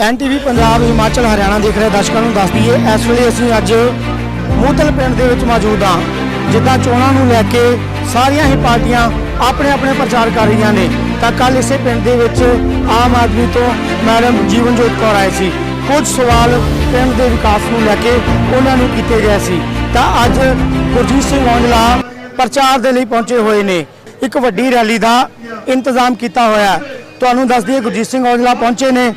ਐਨਟੀਵੀ ਪੰਜਾਬ ਹਿਮਾਚਲ ਹਰਿਆਣਾ ਦੇਖ ਰਹੇ ਦਰਸ਼ਕਾਂ ਨੂੰ ਦੱਸ ਦਈਏ, ਇਸ ਵੇਲੇ ਅਸੀਂ ਅੱਜ ਮੂਤਲ ਪਿੰਡ ਦੇ ਵਿੱਚ ਮੌਜੂਦ ਹਾਂ, ਜਿੱਦਾਂ ਚੋਣਾਂ ਨੂੰ ਲੈ ਕੇ ਸਾਰੀਆਂ ਹੀ ਪਾਰਟੀਆਂ ਆਪਣੇ ਆਪਣੇ ਪ੍ਰਚਾਰ ਕਰ ਰਹੀਆਂ ਨੇ। ਤਾਂ ਕੱਲ ਇਸੇ ਪਿੰਡ ਦੇ ਵਿੱਚ ਆਮ ਆਦਮੀ ਤੋਂ ਮੈਡਮ ਜੀਵਨਜੋਤ ਕੌਰ ਆਏ ਸੀ। ਕੁਝ ਸਵਾਲ ਪਿੰਡ ਦੇ ਵਿਕਾਸ ਨੂੰ ਲੈ ਕੇ ਉਹਨਾਂ ਨੂੰ ਕੀਤੇ ਗਏ ਸੀ। ਤਾਂ ਅੱਜ ਗੁਰਜੀਤ ਸਿੰਘ ਔਜਲਾ ਪ੍ਰਚਾਰ ਦੇ ਲਈ ਪਹੁੰਚੇ ਹੋਏ ਨੇ। ਇੱਕ ਵੱਡੀ ਰੈਲੀ ਦਾ ਇੰਤਜ਼ਾਮ ਕੀਤਾ ਹੋਇਆ ਤੁਹਾਨੂੰ ਦੱਸ ਦਈਏ, ਗੁਰਜੀਤ ਸਿੰਘ ਔਜਲਾ ਪਹੁੰਚੇ ਨੇ।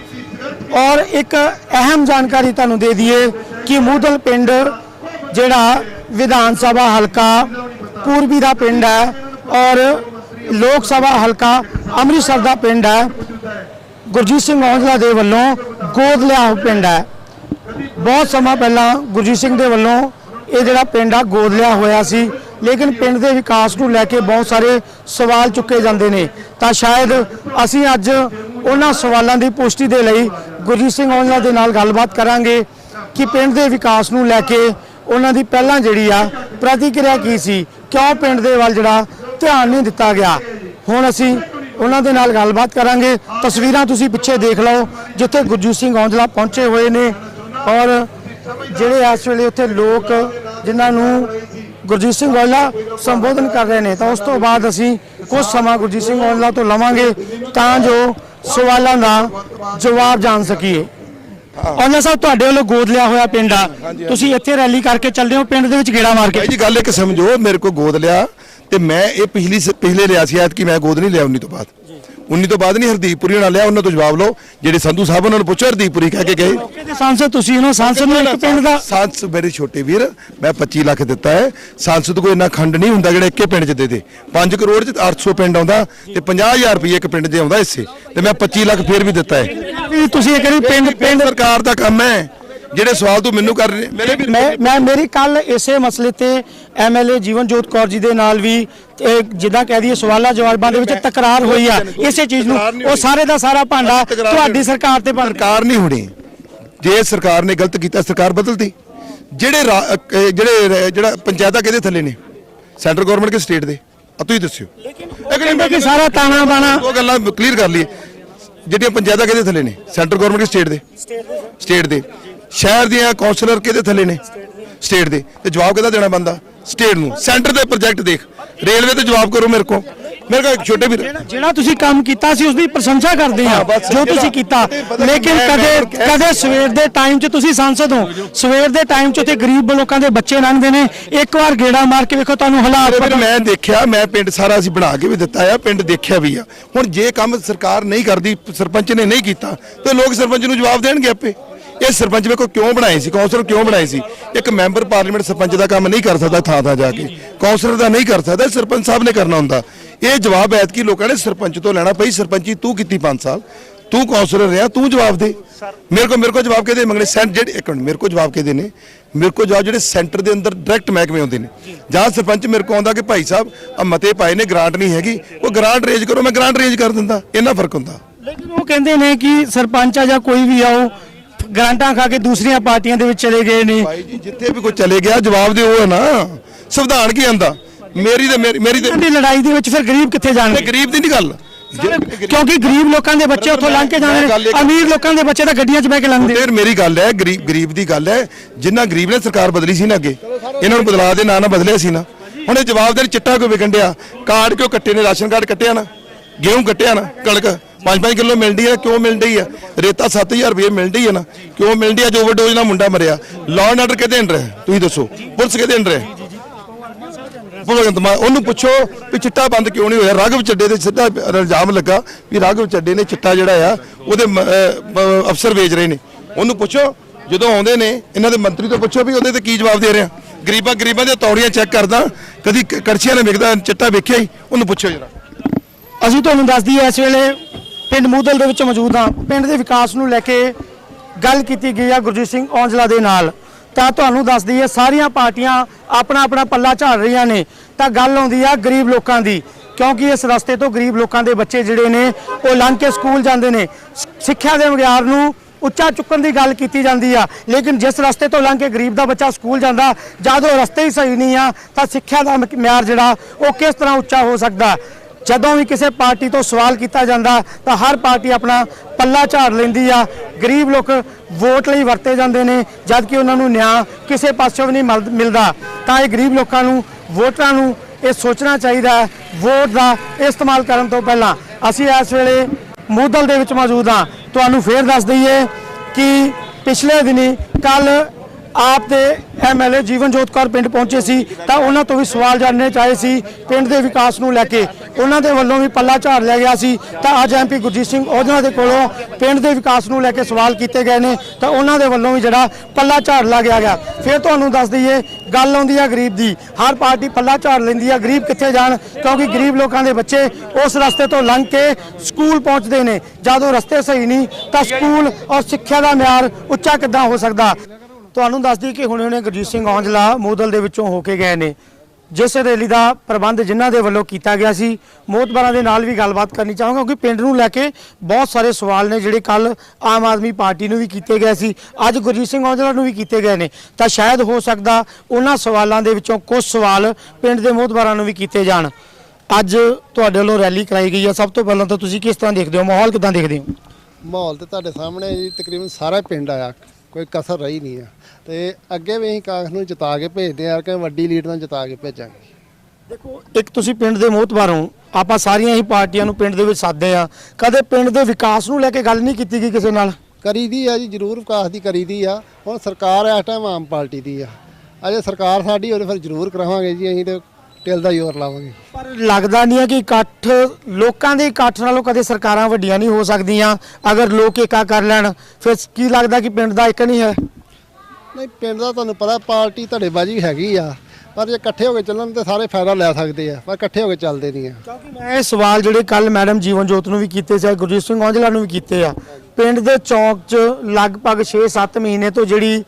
ਔਰ ਇੱਕ ਅਹਿਮ ਜਾਣਕਾਰੀ ਤੁਹਾਨੂੰ ਦੇ ਦਈਏ ਕਿ ਮੂਦਲ ਪਿੰਡ ਜਿਹੜਾ ਵਿਧਾਨ ਸਭਾ ਹਲਕਾ ਪੂਰਬੀ ਦਾ ਪਿੰਡ ਹੈ ਔਰ ਲੋਕ ਸਭਾ ਹਲਕਾ ਅੰਮ੍ਰਿਤਸਰ ਦਾ ਪਿੰਡ ਹੈ, ਗੁਰਜੀਤ ਸਿੰਘ ਔਜਲਾ ਦੇ ਵੱਲੋਂ ਗੋਦ ਲਿਆ ਪਿੰਡ ਹੈ। ਬਹੁਤ ਸਮਾਂ ਪਹਿਲਾਂ ਗੁਰਜੀਤ ਸਿੰਘ ਦੇ ਵੱਲੋਂ ਇਹ ਜਿਹੜਾ ਪਿੰਡ ਆ, ਗੋਦ ਲਿਆ ਹੋਇਆ ਸੀ, ਲੇਕਿਨ ਪਿੰਡ ਦੇ ਵਿਕਾਸ ਨੂੰ ਲੈ ਕੇ ਬਹੁਤ ਸਾਰੇ ਸਵਾਲ ਚੁੱਕੇ ਜਾਂਦੇ ਨੇ। ਤਾਂ ਸ਼ਾਇਦ ਅਸੀਂ ਅੱਜ ਉਹਨਾਂ ਸਵਾਲਾਂ ਦੀ ਪੁਸ਼ਟੀ ਦੇ ਲਈ ਗੁਰਜੀਤ ਸਿੰਘ ਔਜਲਾ ਦੇ ਨਾਲ ਗੱਲਬਾਤ ਕਰਾਂਗੇ ਕਿ ਪਿੰਡ ਦੇ ਵਿਕਾਸ ਨੂੰ ਲੈ ਕੇ ਉਹਨਾਂ ਦੀ ਪਹਿਲਾਂ ਜਿਹੜੀ ਆ ਪ੍ਰਤੀਕਿਰਿਆ ਕੀ ਸੀ, ਕਿਉਂ ਪਿੰਡ ਦੇ ਵੱਲ ਜਿਹੜਾ ਧਿਆਨ ਨਹੀਂ ਦਿੱਤਾ ਗਿਆ। ਹੁਣ ਅਸੀਂ ਉਹਨਾਂ ਦੇ ਨਾਲ ਗੱਲਬਾਤ ਕਰਾਂਗੇ। ਤਸਵੀਰਾਂ ਤੁਸੀਂ ਪਿੱਛੇ ਦੇਖ ਲਓ, ਜਿੱਥੇ ਗੁਰਜੀਤ ਸਿੰਘ ਔਜਲਾ ਪਹੁੰਚੇ ਹੋਏ ਨੇ ਔਰ ਜਿਹੜੇ ਇਸ ਵੇਲੇ ਉੱਥੇ ਲੋਕ ਜਿਨ੍ਹਾਂ ਨੂੰ ਗੁਰਜੀਤ ਸਿੰਘ ਔਜਲਾ ਸੰਬੋਧਨ ਕਰ ਰਹੇ ਨੇ, ਤਾਂ ਉਸ ਤੋਂ ਬਾਅਦ ਅਸੀਂ ਕੁਝ ਸਮਾਂ ਗੁਰਜੀਤ ਸਿੰਘ ਔਜਲਾ ਤੋਂ ਲਵਾਂਗੇ। ਤਾਂ ਜੋ ਸਵਾਲਾਂ ਦਾ ਜਵਾਬ ਜਾਣ ਸਕੀਏ। ਔਜਲਾ ਸਾਹਿਬ ਤੁਹਾਡੇ ਵੱਲੋਂ ਗੋਦ ਲਿਆ ਹੋਇਆ ਪਿੰਡ ਆ। ਤੁਸੀਂ ਇੱਥੇ ਰੈਲੀ ਕਰਕੇ ਚੱਲਦੇ ਹੋ ਪਿੰਡ ਦੇ ਵਿੱਚ ਗੇੜਾ ਮਾਰ ਕੇ। ਭਾਈ ਜੀ ਗੱਲ ਇੱਕ ਸਮਝੋ ਮੇਰੇ ਕੋ ਗੋਦ ਲਿਆ ਤੇ ਮੈਂ ਇਹ ਪਿਛਲੀ ਪਿਛਲੇ ਲਿਆ ਸੀ ਐਤ ਕਿ ਮੈਂ ਗੋਦ ਨਹੀਂ ਲਿਆ 19 ਤੋਂ ਬਾਅਦ। 19 ਤੋਂ ਬਾਅਦ ਨਹੀਂ ਹਰਦੀਪੁਰੀ ਨਾਲ ਲਿਆ ਉਹਨਾਂ ਤੋਂ ਜਵਾਬ ਲਓ। ਜਿਹੜੇ ਸੰਧੂ ਸਾਹਿਬ ਉਹਨਾਂ ਨੂੰ ਪੁੱਛੋ ਹਰਦੀਪੁਰੀ ਕਹਿ ਕੇ ਗਏ। ਮੌਕੇ ਦੇ ਸਾਂਸਦ ਤੁਸੀਂ ਹੋ ਸਾਂਸਦ ਨੂੰ ਇੱਕ ਪਿੰਡ ਦਾ ਸਾਂਸਦ ਮੇਰੇ ਛੋਟੇ ਵੀਰ ਮੈਂ 25 ਲੱਖ ਦਿੱਤਾ ਹੈ। ਸਾਂਸਦ ਕੋਈ ਇੰਨਾ ਖੰਡ ਨਹੀਂ ਹੁੰਦਾ ਜਿਹੜਾ ਇੱਕੇ ਪਿੰਡ 'ਚ ਦੇ ਦੇ। 5 ਕਰੋੜ 'ਚ 800 ਪਿੰਡ ਆਉਂਦਾ ਤੇ 50000 ਰੁਪਏ ਇੱਕ ਪਿੰਡ 'ਚ ਆਉਂਦਾ ਇਸੇ ਤੇ ਮੈਂ 25 ਲੱਖ ਫੇਰ ਵੀ ਦਿੱਤਾ ਹੈ। ਤੁਸੀਂ ਇਹ ਕਰੀ ਪਿੰਡ ਪਿੰਡ ਸਰਕਾਰ ਦਾ ਕੰਮ ਹੈ। ਜਿਹੜੇ ਸਵਾਲ ਤੂੰ ਮੈਨੂੰ ਕਰ ਰਹੇ ਮੇਰੇ ਵੀ ਮੈਂ ਮੈਂ ਮੇਰੀ ਕੱਲ ਇਸੇ ਮਸਲੇ ਤੇ ਐਮਐਲਏ ਜੀਵਨਜੋਤ ਕੌਰ ਜੀ ਦੇ ਨਾਲ ਵੀ ਇਹ ਜਿੱਦਾਂ ਕਹਿ ਦਈਏ ਸਵਾਲਾਂ ਜਵਾਬਾਂ ਦੇ ਵਿੱਚ ਤਕਰਾਰ ਹੋਈ ਆ। ਇਸੇ ਚੀਜ਼ ਨੂੰ ਉਹ ਸਾਰੇ ਦਾ ਸਾਰਾ ਭਾਂਡਾ ਤੁਹਾਡੀ ਸਰਕਾਰ ਤੇ ਸਰਕਾਰ ਨਹੀਂ ਹੋਣੀ। ਜੇ ਸਰਕਾਰ ਨੇ ਗਲਤ ਕੀਤਾ ਸਰਕਾਰ ਬਦਲਦੀ। ਜਿਹੜੇ ਜਿਹੜੇ ਜਿਹੜਾ ਪੰਚਾਇਤਾਂ ਕਿਹਦੇ ਥੱਲੇ ਨੇ? ਸੈਂਟਰ ਗਵਰਨਮੈਂਟ ਕਿ ਸਟੇਟ ਦੇ? ਆ ਤੁਸੀਂ ਦੱਸਿਓ। ਕਹਿੰਦੇ ਕਿ ਸਾਰਾ ਤਾਣਾ ਬਾਣਾ ਦੋ ਗੱਲਾਂ ਕਲੀਅਰ ਕਰ ਲਈਏ। ਜਿਹੜੀਆਂ ਪੰਚਾਇਤਾਂ ਕਿਹਦੇ ਥੱਲੇ ਨੇ? ਸੈਂਟਰ ਗਵਰਨਮੈਂਟ ਕਿ ਸਟੇਟ ਦੇ। ਸਟੇਟ ਦੇ। ਸ਼ਹਿਰ ਦੀਆਂ ਕਾਉਂਸਲਰ ਕਿਹਦੇ ਥੱਲੇ ਨੇ? ਸਟੇਟ ਦੇ। ਤੇ ਜਵਾਬ ਕਿਹਦਾ ਦੇਣਾ ਬੰਦਾ? ਸਟੇਟ ਨੂੰ। ਸੈਂਟਰ ਦੇ ਪ੍ਰੋਜੈਕਟ ਦੇਖ। ਰੇਲਵੇ ਤੇ ਜਵਾਬ ਕਰੋ ਮੇਰੇ ਕੋ ਮੇਰੇ ਕੋਲ ਇੱਕ ਛੋਟੇ ਵੀਰ ਜਿਹੜਾ ਤੁਸੀਂ ਕੰਮ ਕੀਤਾ ਸੀ ਉਸ ਦੀ ਪ੍ਰਸ਼ੰਸਾ ਕਰਦੇ ਆ ਜੋ ਤੁਸੀਂ ਕੀਤਾ। ਲੇਕਿਨ ਕਦੇ ਕਦੇ ਸਵੇਰ ਦੇ ਟਾਈਮ 'ਚ ਤੁਸੀਂ ਸੰਸਦ ਹੋ। ਸਵੇਰ ਦੇ ਟਾਈਮ 'ਚ ਉੱਥੇ ਗਰੀਬ ਲੋਕਾਂ ਦੇ ਬੱਚੇ ਲੰਘਦੇ ਨੇ। ਇੱਕ ਵਾਰ ਗੇੜਾ ਮਾਰ ਕੇ ਵੇਖੋ ਤੁਹਾਨੂੰ ਹਾਲਾਤ ਮੈਂ ਦੇਖਿਆ ਮੈਂ ਪਿੰਡ ਸਾਰਾ ਅਸੀਂ ਬਣਾ ਕੇ ਵੀ ਦਿੱਤਾ ਆ ਪਿੰਡ ਦੇਖਿਆ ਵੀ ਆ। ਹੁਣ ਜੇ ਕੰਮ ਸਰਕਾਰ ਨਹੀਂ ਕਰਦੀ ਸਰਪੰਚ ਨੇ ਨਹੀਂ ਕੀਤਾ ਤੇ ਲੋਕ ਸਰਪੰਚ ਨੂੰ ਜਵਾਬ ਦੇਣਗੇ ਆਪੇ। ਇਹ ਸਰਪੰਚ ਵੇਖੋ ਕਿਉਂ ਬਣਾਏ ਸੀ? ਕੌਂਸਲਰ ਕਿਉਂ ਬਣਾਏ ਸੀ? ਇੱਕ ਮੈਂਬਰ ਪਾਰਲੀਮੈਂਟ ਸਰਪੰਚ ਦਾ ਕੰਮ ਨਹੀਂ ਕਰ ਸਕਦਾ ਥਾਂ ਥਾਂ ਜਾ ਕੇ। ਕੌਂਸਲਰ ਦਾ ਨਹੀਂ ਕਰ ਸਕਦਾ ਸਰਪੰਚ ਸਾਹਿਬ ਨੇ ਕਰਨਾ ਹੁੰਦਾ। ਇਹ ਜਵਾਬ ਐਤਕੀ ਲੋਕਾਂ ਨੇ ਸਰਪੰਚ ਤੋਂ ਲੈਣਾ ਪਈ। ਸਰਪੰਚੀ, ਤੂੰ ਕੀਤੀ 5 ਸਾਲ। ਤੂੰ ਕੌਂਸਲਰ ਰਿਹਾ, ਤੂੰ ਜਵਾਬ ਦੇ। ਮੇਰੇ ਕੋ ਮੇਰੇ ਕੋ ਜਵਾਬ ਕਿਹਦੇ? ਮੰਗਣੇ ਸੈਂਟ ਜਿਹੜੇ, ਇੱਕ ਮਿੰਟ, ਮੇਰੇ ਕੋ ਜਵਾਬ ਕਿਹਦੇ ਨੇ? ਮੇਰੇ ਕੋ ਜਵਾਬ ਜਿਹੜੇ ਸੈਂਟਰ ਦੇ ਅੰਦਰ ਡਾਇਰੈਕਟ ਮਹਿਕਮੇ ਹੁੰਦੇ ਨੇ। ਜਾਂ ਸਰਪੰਚ ਮੇਰੇ ਕੋ ਆਉਂਦਾ ਕਿ ਭਾਈ ਸਾਹਿਬ ਆ ਮਤੇ ਪਾਏ ਨੇ, ਗ੍ਰਾਂਟ ਨਹੀਂ ਹੈਗੀ। ਉਹ ਗ੍ਰਾਂਟ ਰੇਂਜ ਕਰੋ, ਮੈਂ ਗ੍ਰਾਂਟ ਰੇਜ ਕਰ ਦਿੰਦਾ। ਇੰਨਾ ਫ਼ਰਕ ਹੁੰਦਾ। ਲੇਕਿਨ ਉਹ ਕਹਿੰਦੇ ਨੇ ਕਿ ਸਰਪੰਚ ਆ ਜਾਂ ਕੋਈ ਵੀ ਆ, ਉਹ ਗ੍ਰਾਂਟਾਂ ਖਾ ਕੇ ਦੂਸਰੀਆਂ ਪਾਰਟੀਆਂ ਦੇ ਵਿੱਚ ਚਲੇ ਗਏ ਨੇ। ਭਾਈ ਜੀ ਜਿੱਥੇ ਵੀ ਕੋਈ ਚਲੇ ਗਿਆ ਜਵਾਬ ਦੇ ਉਹ ਹੈ ਨਾ। ਸੰਵਿਧਾਨ ਕੀ ਆਂਦਾ? ਮੇਰੀ ਤੇ ਮੇਰੀ ਮੇਰੀ ਤੇ ਇਹਨਾਂ ਦੀ ਲੜਾਈ ਦੇ ਵਿੱਚ ਫਿਰ ਗਰੀਬ ਕਿੱਥੇ ਜਾਣਗੇ? ਗਰੀਬ ਦੀ ਨਹੀਂ ਗੱਲ। ਕਿਉਂਕਿ ਗਰੀਬ ਲੋਕਾਂ ਦੇ ਬੱਚੇ ਉੱਥੋਂ ਲੰਘ ਕੇ ਜਾਂਦੇ ਗੱਲ ਨੇ ਇੱਕ- ਅਮੀਰ ਲੋਕਾਂ ਦੇ ਬੱਚੇ ਤਾਂ ਗੱਡੀਆਂ 'ਚ ਬਹਿ ਕੇ ਲੰਘਦੇ। ਫਿਰ ਮੇਰੀ ਗੱਲ ਹੈ ਗਰੀਬ ਗਰੀਬ ਦੀ ਗੱਲ ਹੈ। ਜਿੰਨਾ ਗਰੀਬ ਨੇ ਸਰਕਾਰ ਬਦਲੀ ਸੀ ਨਾ ਅੱਗੇ ਇਹਨਾਂ ਨੂੰ ਬਦਲਾ ਦੇ ਨਾਂ ਨਾ ਬਦਲਿਆ ਸੀ ਨਾ। ਹੁਣ ਇਹ ਜਵਾਬ ਦੇ ਚਿੱਟਾ ਕਿਉਂ ਵਿਕਣ ਡਿਆ ਕਾਰਡ ਕਿਉਂ ਕੱਟੇ ਨੇ ਰਾਸ਼ਨ ਕਾਰਡ ਕੱਟਿਆ ਨਾ? ਗੇਹੂੰ ਕੱਟਿਆ ਨਾ ਕਣਕ। 5-5 ਕਿਲੋ ਮਿਲਦੀ ਹੈ ਕਿਉਂ ਮਿਲਦੀ ਹੈ ਰੇਤਾ 7000 ਰੁਪਏ ਮਿਲਦੀ ਹੈ ਨਾ, ਕਿਉਂ ਮਿਲਦੀ ਹੈ ਜੋ ਓਵਰਡੋਜ਼ ਨਾਲ ਮੁੰਡਾ ਮਰਿਆ। ਲਾਅ ਐਂਡ ਆਰਡਰ ਕਿਹਦੇ ਅੰਡਰ ਹੈ? ਤੁਸੀਂ ਦੱਸੋ। ਪੁਲਿਸ ਕਿਹਦੇ ਅੰਡਰ ਹੈ? ਭਗਵੰਤ ਮਾਨ ਉਹਨੂੰ ਪੁੱਛੋ ਵੀ ਚਿੱਟਾ ਬੰਦ ਕਿਉਂ ਨਹੀਂ ਹੋਇਆ? ਰਾਘਵ ਚੱਡੇ ਦੇ ਸਿੱਧਾ ਇਲਜ਼ਾਮ ਲੱਗਾ ਵੀ ਰਾਘਵ ਚੱਡੇ ਨੇ ਚਿੱਟਾ ਜਿਹੜਾ ਆ, ਉਹਦੇ ਮ- ਅਹ ਅਫਸਰ ਵੇਚ ਰਹੇ ਨੇ। ਉਹਨੂੰ ਪੁੱਛੋ, ਜਦੋਂ ਆਉਂਦੇ ਨੇ, ਇਹਨਾਂ ਦੇ ਮੰਤਰੀ ਤੋਂ ਪੁੱਛੋ ਵੀ ਉਹਦੇ ਤੇ ਕੀ ਜਵਾਬ ਦੇ ਰਿਹਾ ਗਰੀਬਾਂ ਗਰੀਬਾਂ ਦੀਆਂ ਤੌੜੀਆਂ ਚੈੱਕ ਕਰਦਾ, ਕਦੀ ਕ- ਨੇ ਵਿਕਦਾ ਚਿੱਟਾ ਵੇਖਿਆ ਹੀ, ਉਹਨੂੰ ਪੁੱਛੋ ਜਰਾ। ਅਸੀਂ ਤੁਹਾਨੂੰ ਦੱਸਦੀ ਦਈਏ, ਇਸ ਵੇਲੇ ਪਿੰਡ ਮੂਦਲ ਦੇ ਵਿੱਚ ਮੌਜੂਦ ਹਾਂ। ਪਿੰਡ ਦੇ ਵਿਕਾਸ ਨੂੰ ਲੈ ਕੇ ਗੱਲ ਕੀਤੀ ਗਈ ਆ ਗੁਰਜੀਤ ਸਿੰਘ ਔਂਜਲਾ ਦੇ ਨਾਲ। ਤਾਂ ਤੁਹਾਨੂੰ ਦੱਸ ਦਈਏ, ਸਾਰੀਆਂ ਪਾਰਟੀਆਂ ਆਪਣਾ ਆਪਣਾ ਪੱਲਾ ਝਾੜ ਰਹੀਆਂ ਨੇ। ਤਾਂ ਗੱਲ ਆਉਂਦੀ ਆ ਗਰੀਬ ਲੋਕਾਂ ਦੀ। ਕਿਉਂਕਿ ਇਸ ਰਸਤੇ ਤੋਂ ਗਰੀਬ ਲੋਕਾਂ ਦੇ ਬੱਚੇ ਜਿਹੜੇ ਨੇ, ਉਹ ਲੰਘ ਕੇ ਸਕੂਲ ਜਾਂਦੇ ਨੇ। ਸਿੱਖਿਆ ਦੇ ਮਿਆਰ ਨੂੰ ਉੱਚਾ ਚੁੱਕਣ ਦੀ ਗੱਲ ਕੀਤੀ ਜਾਂਦੀ ਆ। ਲੇਕਿਨ ਜਿਸ ਰਸਤੇ ਤੋਂ ਲੰਘ ਕੇ ਗਰੀਬ ਦਾ ਬੱਚਾ ਸਕੂਲ ਜਾਂਦਾ, ਜਦ ਉਹ ਰਸਤੇ ਹੀ ਸਹੀ ਨਹੀਂ ਆ, ਤਾਂ ਸਿੱਖਿਆ ਦਾ ਮਿਆਰ ਜਿਹੜਾ, ਉਹ ਕਿਸ ਤਰ੍ਹਾਂ ਉੱਚਾ ਹੋ ਸਕਦਾ? ਜਦੋਂ ਵੀ ਕਿਸੇ ਪਾਰਟੀ ਤੋਂ ਸਵਾਲ ਕੀਤਾ ਜਾਂਦਾ ਤਾਂ ਹਰ ਪਾਰਟੀ ਆਪਣਾ ਪੱਲਾ ਝਾੜ ਲੈਂਦੀ ਆ। ਗਰੀਬ ਲੋਕ ਵੋਟ ਲਈ ਵਰਤੇ ਜਾਂਦੇ ਨੇ ਜਦ ਕਿ ਉਹਨਾਂ ਨੂੰ ਨਿਆਂ ਕਿਸੇ ਪਾਸਿਓਂ ਵੀ ਨਹੀਂ ਮਿਲ- ਮਿਲਦਾ। ਤਾਂ ਇਹ ਗਰੀਬ ਲੋਕਾਂ ਨੂੰ, ਵੋਟਰਾਂ ਨੂੰ ਇਹ ਸੋਚਣਾ ਚਾਹੀਦਾ ਹੈ, ਵੋਟ ਦਾ ਇਸਤੇਮਾਲ ਕਰਨ ਤੋਂ ਪਹਿਲਾਂ। ਅਸੀਂ ਇਸ ਵੇਲੇ ਮੂਦਲ ਦੇ ਵਿੱਚ ਮੌਜੂਦ ਹਾਂ। ਤੁਹਾਨੂੰ ਫੇਰ ਦੱਸ ਦਈਏ ਕਿ ਪਿਛਲੇ ਦਿਨੀ ਕੱਲ ਆਪ ਦੇ ਐਮਐਲਏ ਜੀਵਨਜੋਤ ਕੌਰ ਪਿੰਡ ਪਹੁੰਚੇ ਸੀ ਤਾਂ ਉਹਨਾਂ ਤੋਂ ਵੀ ਸਵਾਲ ਜਾਣਨੇ ਚਾਹੇ ਸੀ ਪਿੰਡ ਦੇ ਵਿਕਾਸ ਨੂੰ ਲੈ ਕੇ। ਉਹਨਾਂ ਦੇ ਵੱਲੋਂ ਵੀ ਪੱਲਾ ਝਾੜ ਲਿਆ ਗਿਆ ਸੀ। ਤਾਂ ਅੱਜ ਐਮਪੀ ਗੁਰਜੀਤ ਸਿੰਘ ਔਜਲਾ ਦੇ ਕੋਲੋਂ ਪਿੰਡ ਦੇ ਵਿਕਾਸ ਨੂੰ ਲੈ ਕੇ ਸਵਾਲ ਕੀਤੇ ਗਏ ਨੇ। ਤਾਂ ਉਹਨਾਂ ਦੇ ਵੱਲੋਂ ਵੀ ਜਿਹੜਾ ਪੱਲਾ ਝਾੜ ਲਿਆ ਗਿਆ ਗਿਆ। ਫਿਰ ਤੁਹਾਨੂੰ ਦੱਸ ਦਈਏ, ਗੱਲ ਆਉਂਦੀ ਆ ਗਰੀਬ ਦੀ। ਹਰ ਪਾਰਟੀ ਪੱਲਾ ਝਾੜ ਲੈਂਦੀ ਆ। ਗਰੀਬ ਕਿੱਥੇ ਜਾਣ? ਕਿਉਂਕਿ ਗਰੀਬ ਲੋਕਾਂ ਦੇ ਬੱਚੇ ਉਸ ਰਸਤੇ ਤੋਂ ਲੰਘ ਕੇ ਸਕੂਲ ਪਹੁੰਚਦੇ ਨੇ। ਜਦੋਂ ਰਸਤੇ ਸਹੀ ਨਹੀਂ, ਤਾਂ ਸਕੂਲ ਔਰ ਸਿੱਖਿਆ ਦਾ ਮਿਆਰ ਉੱਚਾ ਕਿੱਦਾਂ ਹੋ ਸਕਦਾ? ਤੁਹਾਨੂੰ ਦੱਸ ਦਈਏ ਕਿ ਹੁਣੇ ਹੁਣੇ ਗੁਰਜੀਤ ਸਿੰਘ ਔਂਜਲਾ ਮੋਦਲ ਦੇ ਵਿੱਚੋਂ ਹੋ ਕੇ ਗਏ ਨੇ। ਜਿਸ ਰੈਲੀ ਦਾ ਪ੍ਰਬੰਧ ਜਿਨ੍ਹਾਂ ਦੇ ਵੱਲੋਂ ਕੀਤਾ ਗਿਆ ਸੀ, ਮੋਤਬਰਾਂ ਦੇ ਨਾਲ ਵੀ ਗੱਲਬਾਤ ਕਰਨੀ ਚਾਹਾਂਗਾ, ਕਿਉਂਕਿ ਪਿੰਡ ਨੂੰ ਲੈ ਕੇ ਬਹੁਤ ਸਾਰੇ ਸਵਾਲ ਨੇ ਜਿਹੜੇ ਕੱਲ ਆਮ ਆਦਮੀ ਪਾਰਟੀ ਨੂੰ ਵੀ ਕੀਤੇ ਗਏ ਸੀ, ਅੱਜ ਗੁਰਜੀਤ ਸਿੰਘ ਔਜਲਾ ਨੂੰ ਵੀ ਕੀਤੇ ਗਏ ਨੇ। ਤਾਂ ਸ਼ਾਇਦ ਹੋ ਸਕਦਾ ਉਹਨਾਂ ਸਵਾਲਾਂ ਦੇ ਵਿੱਚੋਂ ਕੁਝ ਸਵਾਲ ਪਿੰਡ ਦੇ ਮੋਤਬਰਾਂ ਨੂੰ ਵੀ ਕੀਤੇ ਜਾਣ। ਅੱਜ ਤੁਹਾਡੇ ਵੱਲੋਂ ਰੈਲੀ ਕਰਾਈ ਗਈ ਹੈ। ਸਭ ਤੋਂ ਪਹਿਲਾਂ ਤਾਂ ਤੁਸੀਂ ਕਿਸ ਤਰ੍ਹਾਂ ਦੇਖਦੇ ਹੋ? ਮਾਹੌਲ ਕਿਦਾਂ ਦੇਖਦੇ ਹੋ? ਮਾਹੌਲ ਤੇ ਤੁਹਾਡੇ ਸਾਹਮਣੇ ਜੀ। ਤਕਰੀਬਨ ਸਾਰਾ ਪਿੰਡ ਆਇਆ। ਕੋਈ ਕਸਰ ਰਹੀ ਨਹੀਂ ਆ। ਤੇ ਅੱਗੇ ਵੀ ਅਸੀਂ ਕਾਂਗਰਸ ਨੂੰ ਜਿਤਾ ਕੇ ਭੇਜਦੇ ਆ ਕਿ ਵੱਡੀ ਲੀਡ ਨਾਲ ਜਿਤਾ ਕੇ ਭੇਜਾਂਗੇ। ਦੇਖੋ ਇੱਕ ਤੁਸੀਂ ਪਿੰਡ ਦੇ ਮੋਹਤਬਾਰ ਹੋ ਆਪਾਂ ਸਾਰੀਆਂ ਹੀ ਪਾਰਟੀਆਂ ਨੂੰ ਪਿੰਡ ਦੇ ਵਿੱਚ ਸਾਦੇ ਆ ਕਦੇ ਪਿੰਡ ਦੇ ਵਿਕਾਸ ਨੂੰ ਲੈ ਕੇ ਗੱਲ ਨਹੀਂ ਕੀਤੀ ਗਈ ਕਿਸੇ ਨਾਲ? ਕਰੀਦੀ ਆ ਜੀ ਜ਼ਰੂਰ ਵਿਕਾਸ ਦੀ ਕਰੀਦੀ ਆ। ਹੁਣ ਸਰਕਾਰ ਇਸ ਟਾਈਮ ਆਮ ਪਾਰਟੀ ਦੀ ਆ। ਅਜੇ ਸਰਕਾਰ ਸਾਡੀ ਹੋਵੇ ਫਿਰ ਜ਼ਰੂਰ ਕਰਾਵਾਂਗੇ ਜੀ ਅਸੀਂ ਤੇ ਟਿਲ ਦਾ ਜ਼ੋਰ ਲਾਵਾਂਗੇ। ਪਰ ਲੱਗਦਾ ਨਹੀਂ ਹੈ ਕਿ ਇਕੱਠ ਲੋਕਾਂ ਦੇ ਇਕੱਠ ਨਾਲੋਂ ਕਦੇ ਸਰਕਾਰਾਂ ਵੱਡੀਆਂ ਨਹੀਂ ਹੋ ਸਕਦੀਆਂ। ਅਗਰ ਲੋਕ ਏਕਾ ਕਰ ਲੈਣ ਫਿਰ ਕੀ ਲੱਗਦਾ ਕਿ ਪਿੰਡ ਦਾ ਇੱਕ ਨਹੀਂ ਹੈ? ਨਹੀਂ ਪਿੰਡ ਦਾ ਤੁਹਾਨੂੰ ਪਤਾ ਪਾਰਟੀ ਧੜੇਬਾਜ਼ੀ ਹੈਗੀ ਆ। ਪਰ ਜੇ ਇਕੱਠੇ ਹੋ ਕੇ ਚੱਲਣ ਤੇ ਸਾਰੇ ਫਾਇਦਾ ਲੈ ਸਕਦੇ ਆ। ਪਰ ਇਕੱਠੇ ਹੋ ਕੇ ਚੱਲਦੇ ਨਹੀਂ ਆ। ਕਿਉਂਕਿ ਮੈਂ ਇਹ ਸਵਾਲ ਜਿਹੜੇ ਕੱਲ ਮੈਡਮ ਜੀਵਨਜੋਤ ਨੂੰ ਵੀ ਕੀਤੇ ਸੀ ਗੁਰਜੀਤ ਸਿੰਘ ਔਜਲਾ ਨੂੰ ਵੀ ਕੀਤੇ ਆ। ਪਿੰਡ ਦੇ ਚੌਂਕ 'ਚ ਲਗਭਗ 6-7 ਮਹੀਨੇ ਤੋਂ ਜਿਹੜੀ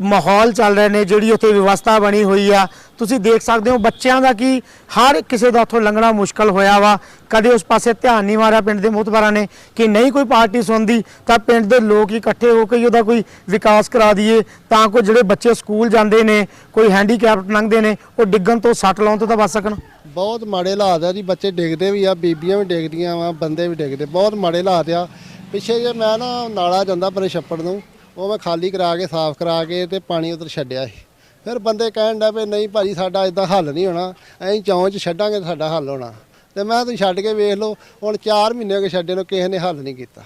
ਮਾਹੌਲ ਚੱਲ ਰਹੇ ਨੇ, ਜਿਹੜੀ ਉੱਥੇ ਵਿਵਸਥਾ ਬਣੀ ਹੋਈ ਆ। ਤੁਸੀਂ ਦੇਖ ਸਕਦੇ ਹੋ ਬੱਚਿਆਂ ਦਾ ਕੀ, ਹਰ ਕਿਸੇ ਦਾ ਉੱਥੋਂ ਲੰਘਣਾ ਮੁਸ਼ਕਲ ਹੋਇਆ ਵਾ। ਕਦੇ ਉਸ ਪਾਸੇ ਧਿਆਨ ਨਹੀਂ ਮਾਰਿਆ ਪਿੰਡ ਦੇ ਮੁਤਬਰਾਂ ਨੇ ਕਿ ਨਹੀਂ ਕੋਈ ਪਾਰਟੀ ਸੁਣਦੀ, ਤਾਂ ਪਿੰਡ ਦੇ ਲੋਕ ਇਕੱਠੇ ਹੋ ਕੇ ਉਹਦਾ ਕੋਈ ਵਿਕਾਸ ਕਰਾ ਦਈਏ। ਤਾਂ ਕੋਈ ਜਿਹੜੇ ਬੱਚੇ ਸਕੂਲ ਜਾਂਦੇ ਨੇ, ਕੋਈ ਹੈਂਡੀਕੈਪਟ ਲੰਘਦੇ ਨੇ, ਉਹ ਡਿੱਗਣ ਤੋਂ ਸੱਟ ਲਾਉਣ ਤੋਂ ਤਾਂ ਬਚ ਸਕਣ। ਬਹੁਤ ਮਾੜੇ ਹਾਲਾਤ ਆ ਜੀ, ਬੱਚੇ ਡਿੱਗਦੇ ਵੀ ਆ, ਬੀਬੀਆਂ ਵੀ ਡਿੱਗਦੀਆਂ ਵਾ, ਬੰਦੇ ਵੀ ਡਿੱਗਦੇ, ਬਹੁਤ ਮਾੜੇ ਹਾਲਾਤ ਆ। ਪਿੱਛੇ ਜੇ ਮੈਂ ਨਾ ਨਾਲਾ ਜਾਂਦਾ ਪਰੇ ਛੱਪੜ ਨੂੰ ਉਹ ਮੈਂ ਖਾਲੀ ਕਰਾ ਕੇ ਸਾਫ਼ ਕਰਾ ਕੇ ਤੇ ਪਾਣੀ ਉਧਰ ਛੱਡਿਆ ਸੀ। ਫਿਰ ਬੰਦੇ ਕਹਿਣ ਦਾ ਵੀ ਨਹੀਂ ਭਾਜੀ ਸਾਡਾ ਇਦਾਂ ਹੱਲ ਨਹੀਂ ਹੋਣਾ। ਅਸੀਂ ਚੌਂ 'ਚ ਛੱਡਾਂਗੇ ਸਾਡਾ ਹੱਲ ਹੋਣਾ। ਤੇ ਮੈਂ ਤੁਸੀਂ ਛੱਡ ਕੇ ਵੇਖ ਲਓ ਹੁਣ 4 ਮਹੀਨੇ ਹੋ ਗਏ ਛੱਡੇ ਨੂੰ ਕਿਸੇ ਨੇ ਹੱਲ ਨਹੀਂ ਕੀਤਾ।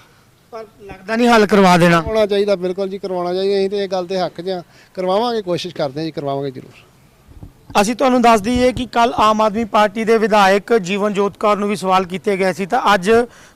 ਪਰ ਲੱਗਦਾ ਨਹੀਂ ਹੱਲ ਕਰਵਾ ਦੇਣਾ। ਹੋਣਾ ਚਾਹੀਦਾ ਬਿਲਕੁਲ ਜੀ ਕਰਵਾਉਣਾ ਚਾਹੀਦਾ। ਅਸੀਂ ਤੇ ਇਹ ਗੱਲ ਤੇ ਹੱਕ ਆ ਕਰਵਾਵਾਂਗੇ ਕੋਸ਼ਿਸ਼ ਕਰਦੇ ਹਾਂ ਜੀ ਕਰਵਾਵਾਂਗੇ ਜ਼ਰੂਰ। ਅਸੀਂ ਤੁਹਾਨੂੰ ਦੱਸ ਦਈਏ ਕਿ ਕੱਲ ਆਮ ਆਦਮੀ ਪਾਰਟੀ ਦੇ ਵਿਧਾਇਕ ਜੀਵਨਜੋਤ ਕੌਰ ਨੂੰ ਵੀ ਸਵਾਲ ਕੀਤੇ ਗਏ ਸੀ ਤਾਂ ਅੱਜ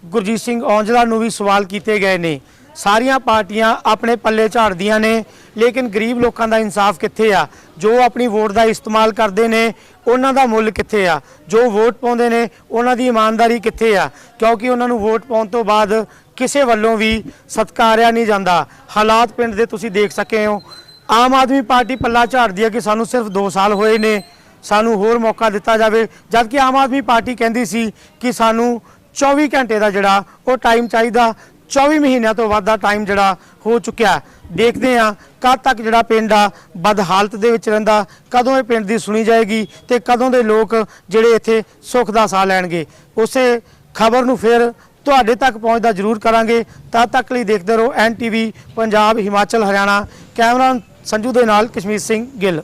ਗੁਰਜੀਤ ਸਿੰਘ ਔਂਜਲਾ ਨੂੰ ਵੀ ਸਵਾਲ ਕੀਤੇ ਗਏ ਨੇ। ਸਾਰੀਆਂ ਪਾਰਟੀਆਂ ਆਪਣੇ ਪੱਲੇ ਝਾੜਦੀਆਂ ਨੇ, ਲੇਕਿਨ ਗਰੀਬ ਲੋਕਾਂ ਦਾ ਇਨਸਾਫ ਕਿੱਥੇ ਆ? ਜੋ ਆਪਣੀ ਵੋਟ ਦਾ ਇਸਤੇਮਾਲ ਕਰਦੇ ਨੇ, ਉਹਨਾਂ ਦਾ ਮੁੱਲ ਕਿੱਥੇ ਆ? ਜੋ ਵੋਟ ਪਾਉਂਦੇ ਨੇ, ਉਹਨਾਂ ਦੀ ਇਮਾਨਦਾਰੀ ਕਿੱਥੇ ਆ? ਕਿਉਂਕਿ ਉਹਨਾਂ ਨੂੰ ਵੋਟ ਪਾਉਣ ਤੋਂ ਬਾਅਦ ਕਿਸੇ ਵੱਲੋਂ ਵੀ ਸਤਕਾਰਿਆ ਨਹੀਂ ਜਾਂਦਾ। ਹਾਲਾਤ ਪਿੰਡ ਦੇ ਤੁਸੀਂ ਦੇਖ ਸਕੇ ਹੋ। ਆਮ ਆਦਮੀ ਪਾਰਟੀ ਪੱਲਾ ਝਾੜਦੀ ਹੈ ਕਿ ਸਾਨੂੰ ਸਿਰਫ 2 ਸਾਲ ਹੋਏ ਨੇ। ਸਾਨੂੰ ਹੋਰ ਮੌਕਾ ਦਿੱਤਾ ਜਾਵੇ। ਜਦ ਕਿ ਆਮ ਆਦਮੀ ਪਾਰਟੀ ਕਹਿੰਦੀ ਸੀ ਕਿ ਸਾਨੂੰ 24 ਘੰਟੇ ਦਾ ਜਿਹੜਾ ਉਹ ਟਾਈਮ ਚਾਹੀਦਾ। 24 ਮਹੀਨਿਆਂ ਤੋਂ ਵੱਧ ਦਾ ਟਾਈਮ ਜਿਹੜਾ ਹੋ ਚੁੱਕਿਆ ਦੇਖਦੇ ਹਾਂ ਕਦ ਤੱਕ ਜਿਹੜਾ ਪਿੰਡ ਆ ਬਦ ਹਾਲਤ ਦੇ ਵਿੱਚ ਰਹਿੰਦਾ, ਕਦੋਂ ਇਹ ਪਿੰਡ ਦੀ ਸੁਣੀ ਜਾਏਗੀ ਤੇ ਕਦੋਂ ਦੇ ਲੋਕ ਜਿਹੜੇ ਇੱਥੇ ਸੁੱਖ ਦਾ ਸਾਹ ਲੈਣਗੇ। ਉਸੇ ਖਬਰ ਨੂੰ ਫਿਰ ਤੁਹਾਡੇ ਤੱਕ ਪਹੁੰਚਦਾ ਜ਼ਰੂਰ ਕਰਾਂਗੇ। ਤਦ ਤੱਕ ਲਈ ਦੇਖਦੇ ਰਹੋ ਐਨਟੀਵੀ ਪੰਜਾਬ, ਹਿਮਾਚਲ, ਹਰਿਆਣਾ। ਕੈਮਰਾ ਸੰਜੂ ਦੇ ਨਾਲ ਕਸ਼ਮੀਰ ਸਿੰਘ ਗਿੱਲ।